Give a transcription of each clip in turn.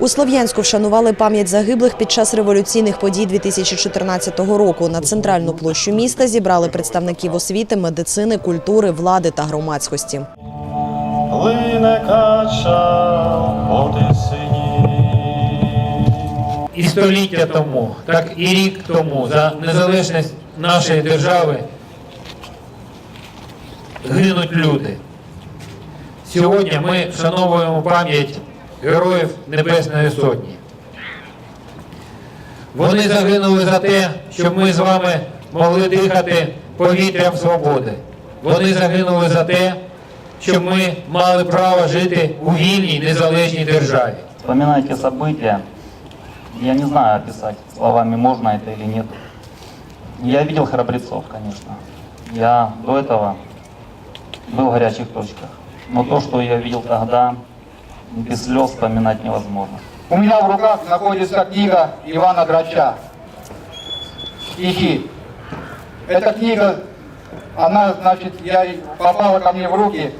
У Слов'янську вшанували пам'ять загиблих під час революційних подій 2014 року. На центральну площу міста зібрали представників освіти, медицини, культури, влади та громадськості. І століття тому, так і рік тому за незалежність нашої держави гинуть люди. Сьогодні ми вшановуємо пам'ять героїв Небесної Сотні. Вони загинули за те, щоб ми з вами могли дихати повітрям свободи. Вони загинули за те, щоб ми мали право жити у вільній незалежній державі. Вспоминая эти события, я не знаю описать, словами можно это или нет. Я видел храбрецов, конечно. Я до этого был в горячих точках. Но то, что я видел тогда, без слез вспоминать невозможно. У меня в руках находится книга Ивана Грача. Стихи. Эта книга, она, значит, я, попала ко мне в руки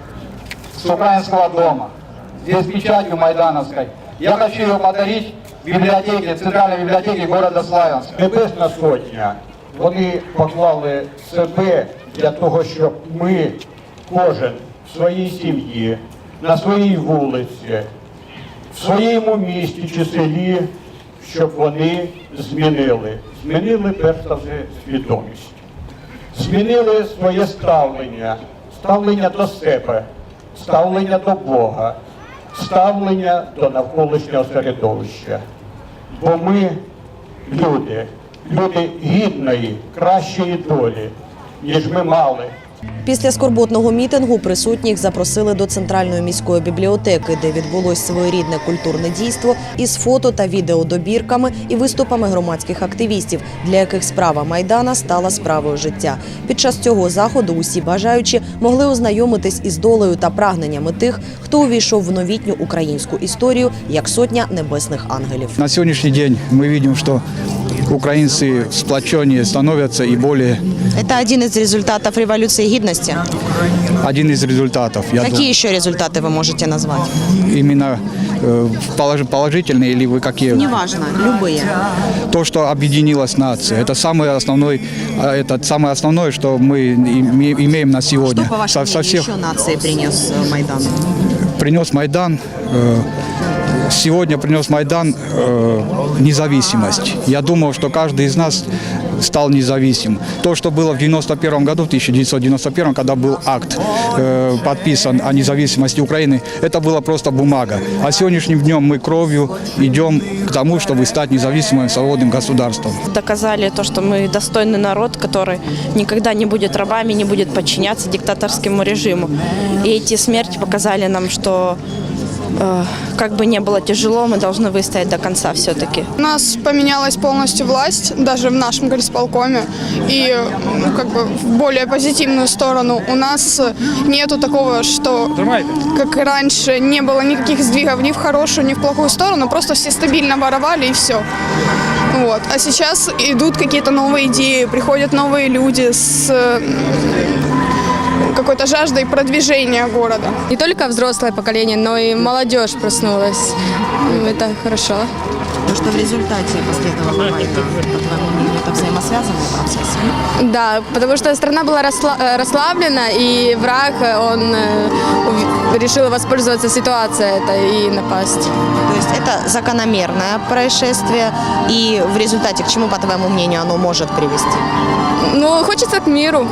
с украинского дома. Здесь печатью майдановской. Я хочу ее подарить библиотеке, центральной библиотеке города Славянска. Небесна Сотня, вони поклали себе для того, щоб ми, кожен в своїй сім'ї, на своїй вулиці, в своєму місті чи селі, щоб вони змінили. Змінили перш за все свідомість. Змінили своє ставлення, ставлення до себе, ставлення до Бога, ставлення до навколишнього середовища. Бо ми люди, люди гідної, кращої долі, ніж ми мали. Після скорботного мітингу присутніх запросили до центральної міської бібліотеки, де відбулось своєрідне культурне дійство із фото та відеодобірками і виступами громадських активістів, для яких справа майдана стала справою життя. Під час цього заходу усі бажаючі могли ознайомитись із долею та прагненнями тих, хто увійшов в новітню українську історію як сотня небесних ангелів. На сегодняшний день мы видим, что украинцы сплоченнее становятся и более Це один із результатів революції гідності. один из результатов. Я Які ще результати ви можете назвати? думаю, именно э, полож- положительные или вы какие? Неважно, любые. То, что объединилась нация, это самое основное, а, это самое основное, что мы име- имеем на сегодня. Что, по вашему Со- со мнению, всех еще нации принес э, Майдан? принес Майдан. э, Сегодня принес Майдан э, независимость. Я думал, что каждый из нас стал независим. То, что было в 91 году, в 1991, когда был акт э, подписан о независимости Украины, это была просто бумага. А сегодняшним днем мы кровью идем к тому, чтобы стать независимым свободным государством. доказали то, что мы достойный народ, который никогда не будет рабами, не будет подчиняться диктаторскому режиму. И эти смерти показали нам, что как бы не было тяжело, мы должны выстоять до конца все-таки. У нас поменялась полностью власть, даже в нашем горисполкоме, и ну, как бы в более позитивную сторону. У нас нету такого, что как раньше не было никаких сдвигов ни в хорошую, ни в плохую сторону, просто все стабильно воровали и все. Вот. А сейчас идут какие-то новые идеи, приходят новые люди с э, какой-то жаждой продвижения города. Не только взрослое поколение, но и молодежь проснулась. Ну, Это хорошо. То, что в результате последовало Майдан, по твоему мнению, это взаимосвязанные процессы? Да, потому что страна была э, расслаблена, и враг, э, он э, решил воспользоваться ситуацией этой и напасть. То есть это закономерное происшествие, и в результате к чему, по твоему мнению, оно может привести? Ну, хочется к миру.